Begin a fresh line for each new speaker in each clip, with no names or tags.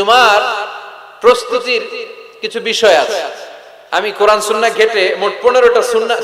জুমার প্রস্তুতির কিছু বিষয় আছে। আমি কোরআন সুন্না ঘেটে মোট পনেরোটা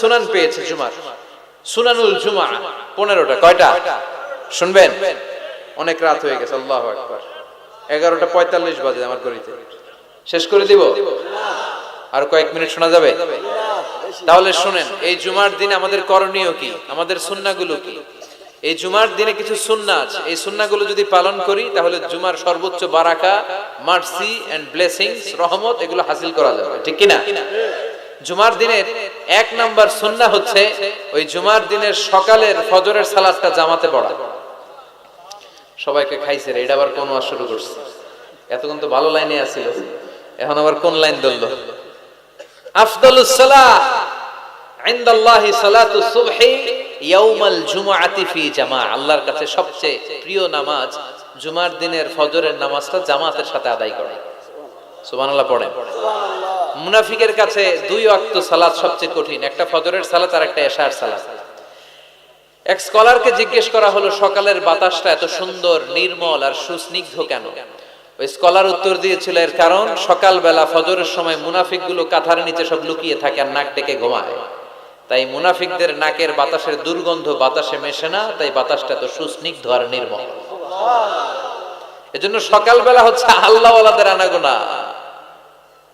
সুনান পেয়েছি জুমার। সুনানুল জুমা, পনেরোটা। কয়টা? শুনবেন? অনেক রাত হয়ে গেছে, আল্লাহ একবার এগারোটা পঁয়তাল্লিশ বাজে আমার গড়িতে শেষ করে দিব? আর কয়েক মিনিট শোনা যাবে? তাহলে শুনেন, এই জুমার দিন আমাদের করণীয় কি? আমাদের সুন্নাগুলো কি? এই জুমার দিনে কিছু সুন্না আছে। এই সুন্নাগুলো যদি পালন করি, তাহলে জুমার সর্বোচ্চ বারাকা, মার্সি এন্ড ব্লেসিংস রহমত, এগুলো হাসিল করা যাবে। ঠিক কিনা? জুমার দিনের এক নাম্বার সুন্না হচ্ছে, ওই জুমার দিনের সকালের ফজরের সালাদটা জামাতে পড়া। সবাইকে খাইছে রে, এটা আবার কোন ওয়াজ শুরু করছে? এতক্ষণ তো ভালো লাইনে আছিল। এখন আবার কোন লাইন ধরলো? আফদলুস সালাহ ইনদাল্লাহি সালাতু সুবহি ইয়াউমাল জুমআতি ফি জামা। আল্লাহর কাছে সবচেয়ে প্রিয় নামাজ জুমার দিনের ফজরের নামাজটা জামাতের সাথে আদায় করা। সুবহানাল্লাহ পড়েন। মুনাফিকের কাছে দুই ওয়াক্ত সালাত সবচেয়ে কঠিন। একটা ফজরের সালাত আর একটা এশার সালাত। এক স্কলারকে জিজ্ঞেস করা হলো সকালের বাতাসটা এত সুন্দর নির্মল আর সুস্নিগ্ধ কেন? ওই স্কলার উত্তর দিয়েছিল এর কারণ সকালবেলা ফজরের সময় মুনাফিকগুলো কাঁথার নিচে সব লুকিয়ে থাকে আর নাক ডেকে ঘুমায়। তাই মুনাফিকদের নাকের বাতাসের দুর্গন্ধ বাতাসে মেশে না, তাই বাতাসটা এত সুস্নিগ্ধ আর নির্মল। এজন্য সকালবেলা হচ্ছে আল্লাহওয়ালাদের আনাগোনা।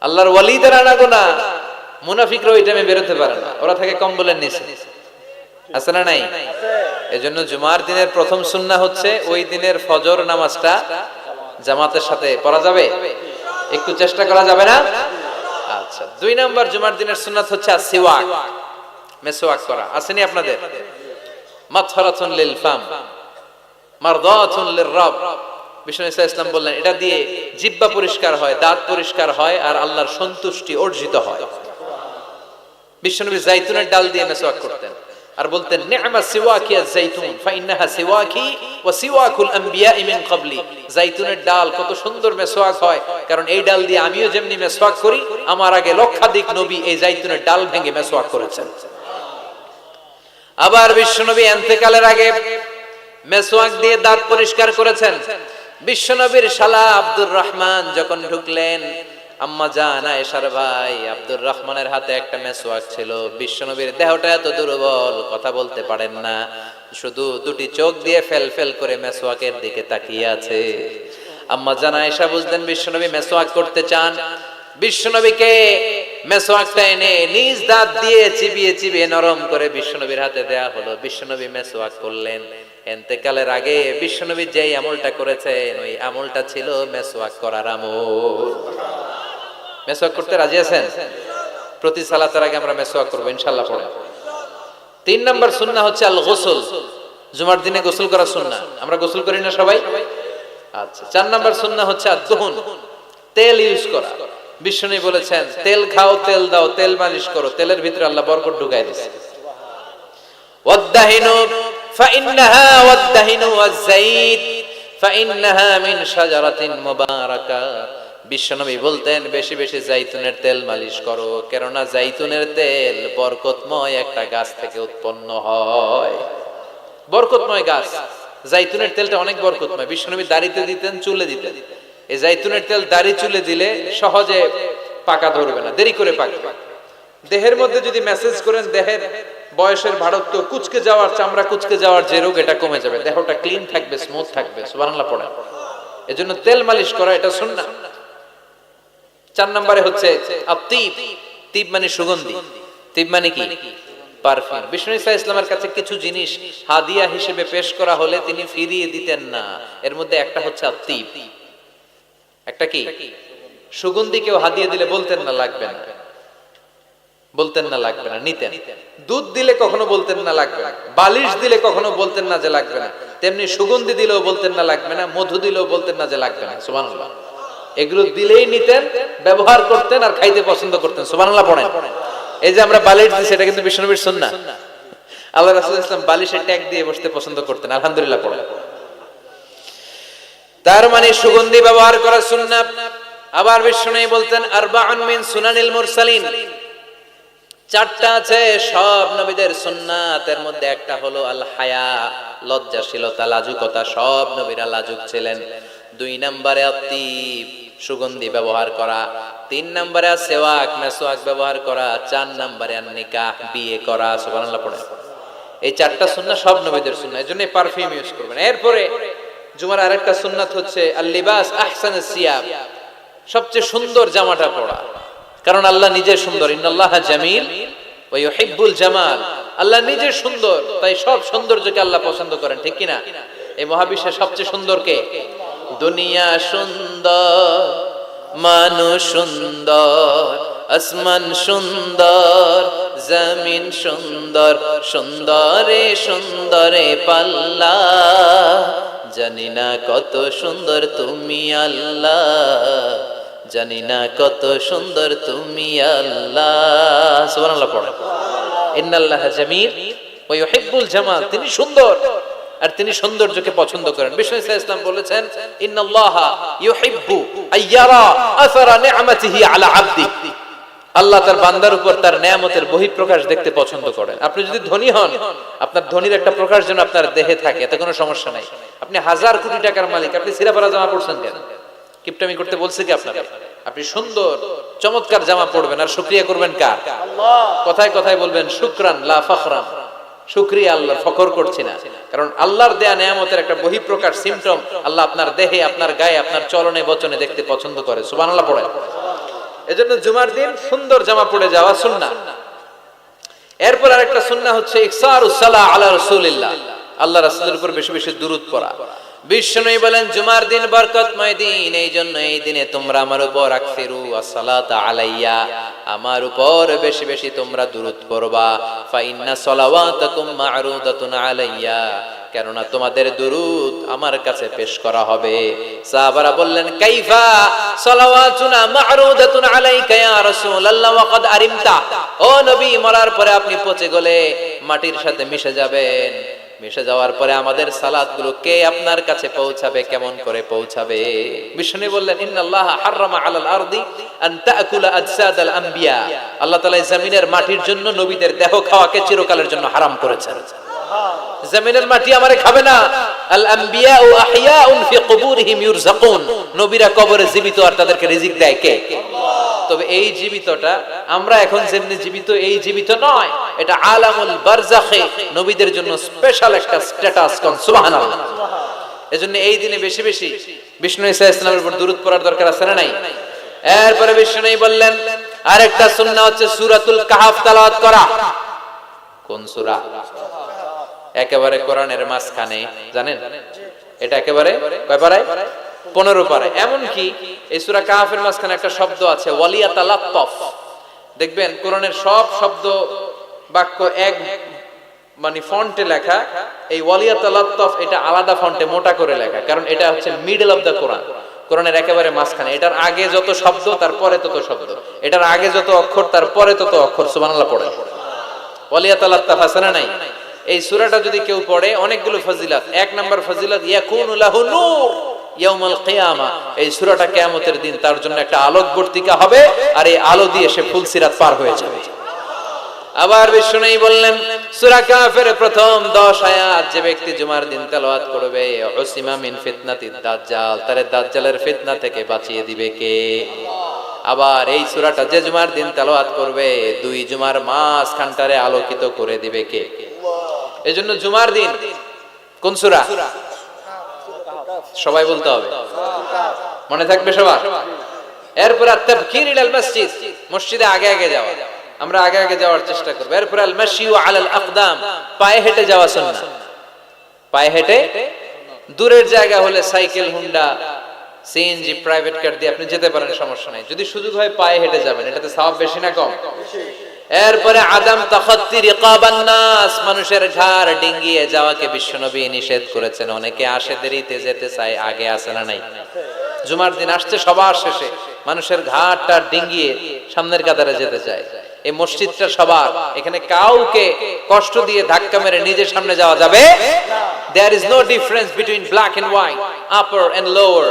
আল্লাহর ওয়ালিদের আনাগোনা। মুনাফিকরা ওই টাইমে বেরোতে পারে না। ওরা থাকে কম্বলের নিচে। আছে না নাই? এজন্য জুমার দিনের প্রথম সুন্না হচ্ছে ওই দিনের ফজর নামাজটা জামাতের সাথে পড়া যাবে? একটু চেষ্টা করা যাবে না? আচ্ছা দুই নাম্বার জুমার দিনের সুন্নাত হচ্ছে সিওয়াক মেসোয়াক করা। আসেনি আপনাদের? লিল ফাম, মারদাতুন রব। ইসলাম বললেন, এটা দিয়ে পরিষ্কার হয়, দাঁত পরিষ্কার হয় আর আল্লাহর সন্তুষ্টি অর্জিত হয়। বিশ্বনবী জাইতুনের ডাল দিয়ে মেসওয়াক করতেন আর বলতেন সিওয়াকি ফাইন্নাহা সিওয়াকি ওয়া সিওয়াকুল আম্বিয়া মিন ক্বাবলি। ডাল কত সুন্দর মেসওয়াক হয়, কারণ এই ডাল দিয়ে আমিও যেমনি মেসওয়াক করি, আমার আগে লক্ষাধিক নবী এই জাইতুনের ডাল ভেঙে মেসওয়াক করেছেন। আবার বিশ্বনবী এন্তেকালের আগে মেসোয়াক দিয়ে দাঁত পরিষ্কার করেছেন। বিশ্বনবীর শালা আব্দুর রহমান যখন ঢুকলেন, আম্মা জান, আয়েশার ভাই, আব্দুর রহমানের হাতে একটা মেসওয়াক ছিল। বিশ্বনবীর দেহটা এত দুর্বল, কথা বলতে পারেন না। শুধু দুটি চোখ দিয়ে ফেল ফেল করে মেসওয়াকের দিকে তাকিয়ে আছে। আম্মা জান, আয়েশা বুঝলেন বিশ্বনবী মেসওয়াক করতে চান। বিশ্বনবীকে মেসোয়াকটা এনে নিজ দাঁত দিয়ে চিবিয়ে চিবিয়ে নরম করে বিশ্বনবীর হাতে দেয়া হলো। বিশ্বনবী মেসোয়াক করলেন। এন্তেকালের আগে বিশ্বনবী যেই আমলটা করেছেন, ওই আমলটা ছিল মেসোয়াক করার আমল। মেসোয়াক করতে রাজি আছেন? প্রতি সালাতের আগে আমরা মেসোয়াক করব, ইনশাল্লাহ পড়ে তিন নম্বর সুন্না হচ্ছে আল গোসল জুমার দিনে গোসল করা সুন্না। আমরা গোসল করি না সবাই? আচ্ছা চার নম্বর সুন্না হচ্ছে আর দহন তেল ইউজ করা। বিষ্ণু বলেছেন, তেল খাও, তেল দাও, তেল মালিশ করো, তেলের ভিতরে আল্লাহ বরকত ঢুকাই মুবারাকা। বিশ্বনবী বলতেন, বেশি বেশি জাইতুনের তেল মালিশ করো, কেননা জাইতুনের তেল বরকতময় একটা গাছ থেকে উৎপন্ন হয়। বরকতময় গাছ জাইতুনের তেলটা অনেক বরকতময়। বিশ্বনবী দাড়িতে দিতেন, চুলে দিতেন। এই জাইতুনের তেল দাড়ি চুলে দিলে সহজে পাকা ধরবে না, দেরি করে পাকবে। দেহের মধ্যে যদি মেসেজ করেন, দেহের বয়সের ভারত্ব কুচকে যাওয়ার, চামড়া কুচকে যাওয়ার যে রোগ, এটা কমে যাবে। দেহটা ক্লিন থাকবে স্মুথ থাকবে, সুবহানাল্লাহ পড়ে এজন্য তেল মালিশ করা, এটা সুন্নাহ। চার নম্বরে হচ্ছে আতিব তিব। মানে সুগন্ধি। তিব মানে কি? পারফিউম। বিষ্ণু ইসা ইসলামের কাছে কিছু জিনিস হাদিয়া হিসেবে পেশ করা হলে তিনি ফিরিয়ে দিতেন না। এর মধ্যে একটা হচ্ছে আতিব একটা কি? সুগন্ধি কেউ হাদিয়ে দিলে বলতেন না, লাগবে না। বলতেন না, লাগবে না, নিতেন। দুধ দিলে কখনো বলতেন না, লাগবে না। বালিশ দিলে কখনো বলতেন না যে লাগবে না। তেমনি সুগন্ধি দিলেও বলতেন না, লাগবে না। মধু দিলেও বলতেন না যে লাগবে না। সুবহানাল্লাহ। এগুলো দিলেই নিতেন, ব্যবহার করতেন আর খাইতে পছন্দ করতেন। সুবহানাল্লাহ পড়েন। এই যে আমরা বালিশ দিছি, এটা কিন্তু বিষ্ণুবীর সুন্নাহ। আল্লাহ রাসূল ইসলাম বালিশের ট্যাগ দিয়ে বসতে পছন্দ করতেন। আলহামদুলিল্লাহ পড়েন। তার মানে সুগন্ধি ব্যবহার করা সুন্নাহ। আবার বিষ্ণু বলতেন, আরবাউন মিন সুনানিল মুরসালিন। চারটা আছে, সব নবীদের সুন্নাতের মধ্যে একটা হলো আল হায়া লজ্জাশীলতা, লাজুকতা, সব নবীরা লাজুক ছিলেন। দুই নম্বরে আতিব সুগন্ধি ব্যবহার করা। তিন নম্বরে সেওয়াক, মেসোয়াক ব্যবহার করা। চার নম্বরে নিকাহ বিয়ে করা, সুবহানাল্লাহ পড়ে। এই চারটা সুন্নাহ সব নবীদের সুন্নাহ এজন্য পারফিউম ইউজ করবেন। এরপরে জুমার আরেকটা সুন্নাত হচ্ছে আল লিবাস আহসান সিয়াব সবচেয়ে সুন্দর জামাটা পরা কারণ আল্লাহ নিজে সুন্দর। ইন্নাল্লাহ জামিল ওয়া ইউহিব্বুল জামাল। আল্লাহ নিজে সুন্দর, তাই সব সৌন্দর্যকে আল্লাহ পছন্দ করেন, ঠিক কিনা? এই মহাবিশ্বের সবচেয়ে সুন্দর কে? দুনিয়া সুন্দর, মানুষ সুন্দর, আসমান সুন্দর, জমিন সুন্দর, সুন্দরে সুন্দরে পাল্লা। জানি না কত সুন্দর তুমি আল্লাহ। জানি না কত সুন্দর তুমি আল্লাহ। সুবহানাল্লাহ পড়ে। ইন্নাল্লাহ জামিল ওয়া ইউহিব্বুল জামাল। তিনি সুন্দর আর তিনি সৌন্দর্যকে পছন্দ করেন। বিষ্ণু ইসলাম বলেছেন আল্লাহ তার বান্দার উপর তার নেয়ামতের বহিঃপ্রকাশ দেখতে পছন্দ করেন। আপনি যদি ধনী হন, আপনার ধনীর একটা প্রকাশ যেন আপনার দেহে থাকে, এতে কোনো সমস্যা নাই। আপনি হাজার কোটি টাকার মালিক, আপনি সিরাপারা জামা পড়ছেন কেন? কিপটামি করতে বলছে কি আপনাকে? আপনি সুন্দর, চমৎকার জামা পড়বেন, আর শুক্রিয়া করবেন কার? কথায় কথায় বলবেন, শুক্রান লা ফখরান। শুক্রিয়া আল্লাহ ফখর করছি না। কারণ আল্লাহর দেয়া নেয়ামতের একটা বহিঃপ্রকাশ সিমটম আল্লাহ আপনার দেহে, আপনার গায়ে, আপনার চলনে, বচনে দেখতে পছন্দ করে। সুবহানাল্লাহ পড়ে এজন্য জুমার দিন সুন্দর জামা পরে যাওয়া সুন্না এরপর আরেকটা সুন্না হচ্ছে ইকসারুস সালাহ আল্লাহ রাসূলের উপর বেশি বেশি দুরূদ পড়া। বিষ্ণুই বলেন, জুমার দিন বরকতময় দিন এই জন্য এই দিনে তোমরা আমার উপর আকসিরু আসসালাত আলাইয়া, আমার উপর বেশি বেশি তোমরা দুরূদ পড়বা। ফা ইন্না সালাওয়াতাকুম মা'রুদাতুন আলাইয়া কেননা তোমাদের দুরুদ আমার কাছে পেশ করা হবে। সাহাবারা বললেন, কাইফা সালাওয়াতুনা মা'রুদাতুন আলাইকা ইয়া রাসূলুল্লাহ ওয়া ক্বাদ আরিমতা। ও নবী, মরার পরে আপনি পচে গলে মাটির সাথে মিশে যাবেন। মিশে যাওয়ার পরে আমাদের সালাদগুলো কে আপনার কাছে পৌঁছাবে, কেমন করে পৌঁছাবে? বিষ্ণু বললেন, ইন্নাল্লাহ হাররামা আলাল আরদি আন তাকুলা আজসাদাল আম্বিয়া আল্লাহ তাআলা জমিনের মাটির জন্য নবীদের দেহ খাওয়াকে চিরকালের জন্য হারাম করেছেন। জমিনের মাটি আমারে খাবে না। আল আম্বিয়া ও আহিয়াউন ফি কুবুরিহিম ইউরযাকুন নবীরা কবরে জীবিত আর তাদেরকে রিজিক দেয় কে? তবে এই জীবিতটা আমরা এখন যেমনি জীবিত, এই জীবিত নয়। এটা আলামুল বারজাখে, নবীদের জন্য স্পেশাল একটা স্ট্যাটাস কোন? সুবহানাল্লাহ। এজন্য এই দিনে বেশি বেশি বিষ্ণু ইসা ইসলামের উপর দূরত পড়ার দরকার আছে না নাই? এরপরে বিষ্ণু বললেন, আরেকটা সুন্নাহ হচ্ছে সূরাতুল কাহাফ তেলাওয়াত করা। কোন সূরা? একেবারে কোরআনের মাঝখানে, জানেন? এটা একেবারে কয় পারায়? পনেরো পারায়। এমন কি এই সুরা কাহাফের মাঝখানে একটা শব্দ আছে ওয়ালিয়াতা লাত্তফ দেখবেন কোরআনের সব শব্দ বাক্য এক মানে ফন্টে লেখা, এই ওয়ালিয়াতা লাত্তফ এটা আলাদা ফন্টে, মোটা করে লেখা, কারণ এটা হচ্ছে মিডল অফ দ্য কোরআন কোরআনের একেবারে মাঝখানে, এটার আগে যত শব্দ তার পরে তত শব্দ। এটার আগে যত অক্ষর তার পরে তত অক্ষর, সুবহানাল্লাহ পড়ে ওয়ালিয়াতা লাত্তফ আছে না নাই? এই সূরাটা যদি কেউ পড়ে, অনেকগুলো ফজিলাত। এক নাম্বার ফজিলাত এই সূরাটা কিয়ামতের দিন, তার জন্য একটা আলোকবর্তিকা হবে, আর এই আলো দিয়ে সে ফুলসিরাত পার হয়ে যাবে। আবার বিষ্ণুই বললেন, সূরা কাফের প্রথম 10 আয়াত, যে ব্যক্তি জুমার দিন তেলাওয়াত করবে, উসিমা মিন ফিতনাতি দাজ্জাল, তারে দাজ্জালের ফিতনা থেকে বাঁচিয়ে দিবে কে? আবার এই সূরাটা যে জুমার দিন তেলাওয়াত করবে, দুই জুমার মাস খানটারে আলোকিত করে দিবে কে? এজন্য জুমার দিন কোন সূরা? সবাই বলতে হবে। মনে থাকবে সবার? এরপর তাফকির ইলাল মসজিদ, মসজিদে আগে আগে যাওয়া। আমরা আগে আগে যাওয়ার চেষ্টা করব। এরপর আল আলাল আকদাম, পায়ে হেঁটে যাওয়া সুন্নাহ। পায়ে হেঁটে দূরের জায়গা হলে cycle, Honda CNG private car দিয়ে আপনি যেতে পারেন, সমস্যা নাই। যদি সুযোগ হয় পায়ে হেঁটে যাবেন। এটাতে সওয়াব বেশি না কম? এরপরে আদম তাখাত্তি রিকাবান নাস, মানুষের ঘাড় ডিঙ্গিয়ে যাওয়াকে বিশ্বনবী নিষেধ করেছেন। অনেকে আসে দেরিতে যেতে চায়, আগে আসে না নাই। জুমার দিন আসছে, সবার শেষে মানুষের ঘাটটা ডিঙ্গিয়ে সামনের কাতারে যেতে চায়। এই মসজিদটা সবার। এখানে কাউকে কষ্ট দিয়ে ধাক্কা মেরে নিজের সামনে যাওয়া যাবে there is no difference between black and white upper and lower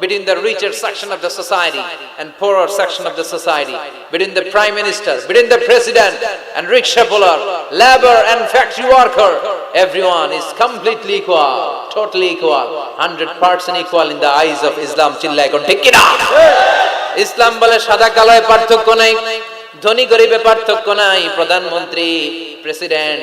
between the richer section of the society and poorer section of the society, between the prime minister, between the president and rickshaw puller, labor and factory worker. Everyone is completely equal, totally equal, 100% equal in the eyes of Islam. Chillai kon ঠিক কিনা? ইসলাম বলে সাদা কালোয় পার্থক্য নাই ধনী গরিবে পার্থক্য নাই প্রধানমন্ত্রী প্রেসিডেন্ট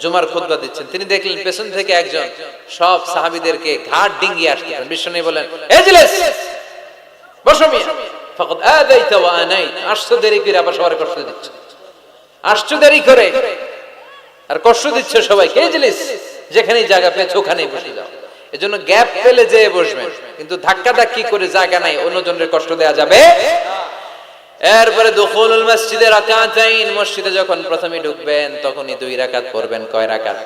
জুমার খুতবা দিচ্ছেন। তিনি দেখলেন পেছন থেকে একজন সব সাহাবীদেরকে ঘাট ডিঙ্গিয়ে আসতেছেন বিষ্ণুনবী বলেন করে আর কষ্ট যেখানেই জায়গা বসে এজন্য গ্যাপ যেয়ে কিন্তু ধাক্কা ধাক্কি করে জায়গা নাই অন্যজনের কষ্ট দেয়া যাবে এরপরে দুখুলুল মসজিদে রাকাতাইন, মসজিদে যখন প্রথমে ঢুকবেন, তখনই দুই রাকাত পড়বেন। কয় রাকাত?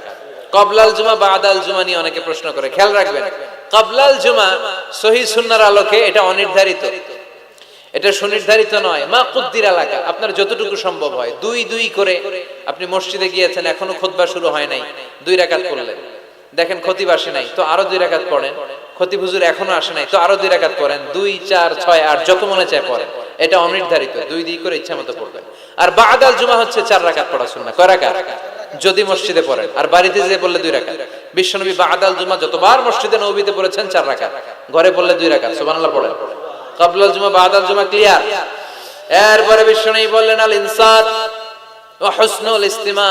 কবলাল জুমা বা আদাল জুমা নিয়ে অনেকে প্রশ্ন করে। খেয়াল রাখবেন, কবলাল জুমা সহি সুন্নার আলোকে এটা অনির্ধারিত। এটা সুনির্ধারিত নয়। মা কুদ্দির এলাকা, আপনার যতটুকু সম্ভব হয়। দুই দুই করে আপনি মসজিদে গিয়েছেন, এখনও খুতবা শুরু হয় নাই। দুই রাকাত করলেন দেখেন খতিব আসে নাই, তো আরও দুই রাকাত পড়েন। খতিব হুজুর এখনও আসে নাই, তো আরও দুই রাকাত পড়েন। দুই, চার, ছয়, আট, যত মনে চায় পড়েন। এটা অনির্ধারিত, দুই দুই করে ইচ্ছা মতো পড়বেন। আর বাদাল জুমা হচ্ছে চার রাকাত পড়া কয় যদি মসজিদে পড়েন। আর বাড়িতে যে বললে দুই রাকাত। বিশ্বনবী বাদাল জুমা যতবার মসজিদে, নবীতে পড়েছেন চার রাকাত। ঘরে পড়লে দুই রাকাত। সুবহানাল্লাহ পড়েন। কাবলাল জুমা জুমা ক্লিয়ার এরপরে বিশ্বনবী বললেন, আল হুসনুল ইস্তিমা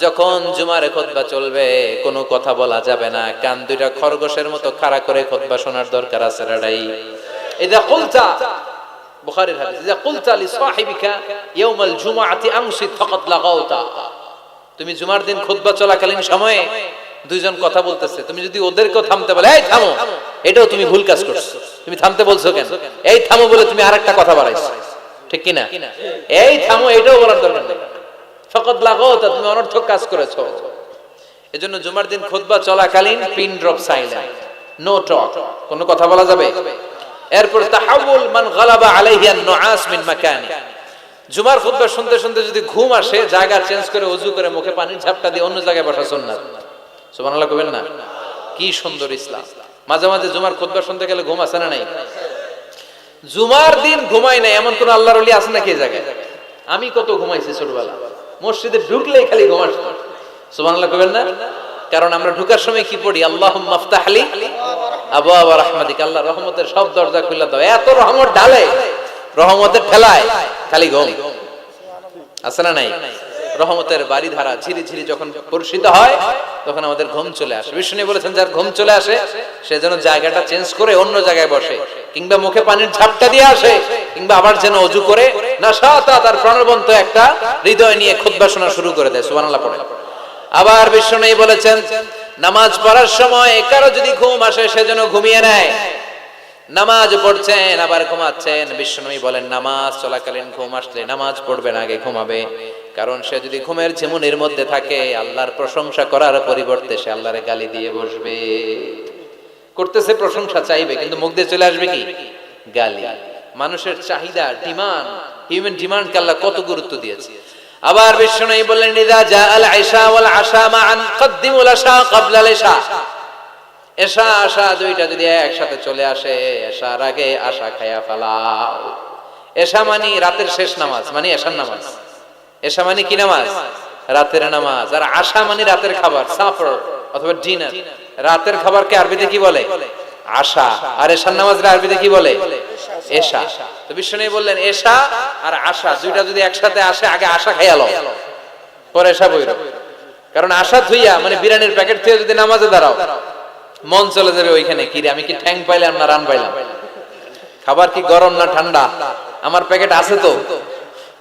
যখন জুমার খুতবা চলবে, কোনো কথা বলা যাবে না। কান দুইটা খরগোশের মতো খাড়া করে খুতবা শোনার দরকার আছে রাডাই কুলতা বুখারীর হাদিস ইদা কুলতা লি সাহিবিকা ইয়াউমাল জুমআতি আমসিত ফাকাত লাগাউতা তুমি জুমার দিন খুতবা চলাকালীন সময়ে দুইজন কথা বলতেছে। তুমি যদি ওদেরকেও থামতে বলে, এই থামো, এটাও তুমি ভুল কাজ করছ। তুমি থামতে বলছো কেন? এই থামো বলে তুমি আরেকটা কথা বাড়াইছো। ঠিক কি না এই থামো এটাও বলার দরকার নেই। ফকত লাগো তুমি অনর্থক কাজ করেছ। এজন্য জুমার দিন খুতবা চলাকালীন pin drop silent. No talk. কোনো কথা বলা যাবে? এরপর মান গালাবা নুআস মিন মাকানি। জুমার খুতবা শুনতে শুনতে যদি ঘুম আসে, জায়গা চেঞ্জ করে ওযু করে মুখে পানির ঝাপটা দিয়ে অন্য জায়গায় বসা সুন্নাত। সুবহানাল্লাহ কবেন না? কি সুন্দর ইসলাম। মাঝে মাঝে জুমার খুতবা শুনতে গেলে ঘুম আসে না নাই? জুমার দিন ঘুমাই নাই, এমন কোন আল্লাহর ওলি আছে নাকি জায়গায়? আমি কত ঘুমাইছি ছোটবেলা। মসজিদে ঢুকলেই খালি ঘুমাস সুবহানাল্লাহ কবেন না? কারণ আমরা ঢুকার সময় কি পড়ি? আল্লাহ মাফতাহলি আবু আবা রহমাদিক আল্লাহ রহমতের সব দরজা খুলে দাও। এত রহমত ঢালে, রহমতের ঠেলায় খালি ঘুম। আছে না নাই? রহমতের বাড়ি ধারা ঝিরি ঝিরি যখন পরিষিত হয়, তখন আমাদের ঘুম চলে আসে। বিষ্ণু বলেছেন, যার ঘুম চলে আসে, সে যেন জায়গাটা চেঞ্জ করে অন্য জায়গায় বসে, কিংবা মুখে পানির ঝাপটা দিয়ে আসে, কিংবা আবার যেন অজু করে, না সাতা তার প্রাণবন্ত একটা হৃদয় নিয়ে খুদ্া শোনা শুরু করে দেয়। সুবহানাল্লাহ পড়ে। আবার বিষ্ণু বলেছেন, নামাজ পড়ার সময় কারও যদি ঘুম আসে, সে যেন ঘুমিয়ে নেয়। নামাজ পড়ছেন, আবার ঘুমাচ্ছেন। বিষ্ণুই বলেন, নামাজ চলাকালীন ঘুম আসলে নামাজ পড়বেন আগে ঘুমাবে। কারণ সে যদি ঘুমের ঝিমুনির মধ্যে থাকে, আল্লাহর প্রশংসা করার পরিবর্তে সে আল্লাহরে গালি দিয়ে বসবে। করতেছে প্রশংসা, চাইবে, কিন্তু মুখ দিয়ে চলে আসবে কি? গালি। মানুষের চাহিদা, ডিমান্ড হিউম্যান ডিমান্ডকে আল্লাহ কত গুরুত্ব দিয়েছে? আবার বিষ্ণুই বললেন, ইদা জা আল আইশা ওয়াল আশা মান কদ্দিমুল আশা ক্বাবলা আল ইশা এশা আশা দুইটা যদি একসাথে চলে আসে এশার আগে আশা খায়া ফেলাও। এশা মানে রাতের শেষ নামাজ মানে এশার নামাজ। এশা মানে কি নামাজ? রাতের নামাজ। আর আশা মানে রাতের খাবার, সাফর অথবা ডিনার। রাতের খাবারকে আরবিতে কি বলে? আশা। আর এশার নামাজ আরবিতে কি বলে? তো বিষ্ণু বললেন আর আশা, দুইটা যদি একসাথে আসে, আগে আশা পরে কারণ আশা থুইয়া মানে বিরিয়ানির প্যাকেট যদি নামাজে দাঁড়াও, মন চলে যাবে ওইখানে আমি কি ঠ্যাং পাইলাম না রান পাইলাম? খাবার কি গরম না ঠান্ডা? আমার প্যাকেট আছে তো?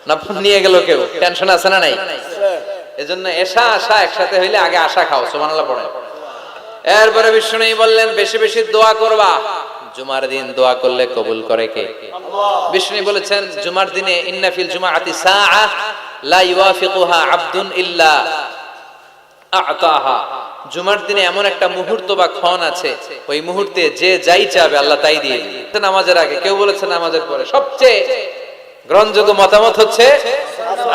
না নিয়ে গেল কেউ? টেনশন আছে না নাই? এজন্য এসা আশা একসাথে হইলে আগে আশা খাও পড়ে এরপরে বিষ্ণু বললেন, বেশি বেশি দোয়া করবা। জুমার দিন দোয়া করলে কবুল করে কে? বিষ্ণু বলেছেন জুমার দিনে ইন্নাফিল জুমাআতি সাআ লা আবদুন ইল্লা আতাহা। জুমার দিনে এমন একটা মুহূর্ত বা ক্ষণ আছে ওই মুহূর্তে যে যাই চাবে আল্লাহ তাই দিয়ে নামাজের আগে কেউ বলেছে নামাজের পরে সবচেয়ে গ্রহণযোগ্য মতামত হচ্ছে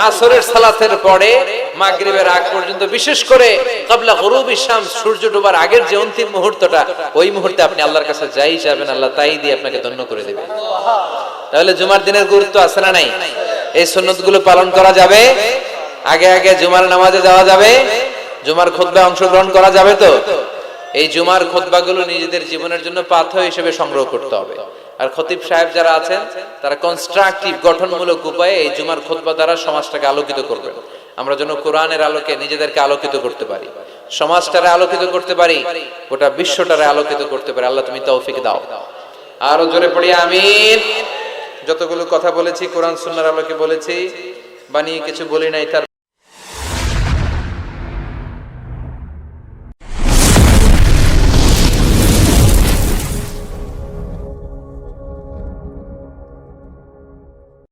আসরের সালাতের পরে মাগরিবের আগ পর্যন্ত, বিশেষ করে কাবলা গরুব ইসলাম সূর্য ডোবার আগের যে অন্তিম মুহূর্তটা, ওই মুহূর্তে আপনি আল্লাহর কাছে যাই যাবেন, আল্লাহ তাই দিয়ে আপনাকে ধন্য করে দেবে। তাহলে জুমার দিনের গুরুত্ব আছে না নাই? এই সুন্নতগুলো পালন করা যাবে, আগে আগে জুমার নামাজে যাওয়া যাবে, জুমার খুতবায় অংশগ্রহণ করা যাবে তো। এই জুমার খুতবাগুলো নিজেদের জীবনের জন্য পাথর হিসেবে সংগ্রহ করতে হবে। আর খতিব সাহেব যারা আছেন, তারা কনস্ট্রাকটিভ গঠনমূলক উপায়ে এই জুমার খুতবা দ্বারা সমাজটাকে আলোকিত করবেন। আমরা যেন কোরআনের আলোকে নিজেদেরকে আলোকিত করতে পারি। সমাজটারে আলোকিত করতে পারি, গোটা বিশ্বটারে আলোকিত করতে পারি। আল্লাহ তুমি তৌফিক দাও। আরও জোরে পড়ি, আমিন। যতগুলো কথা বলেছি, কোরআন সুন্নার আলোকে বলেছি, বানিয়ে কিছু বলি নাই, তার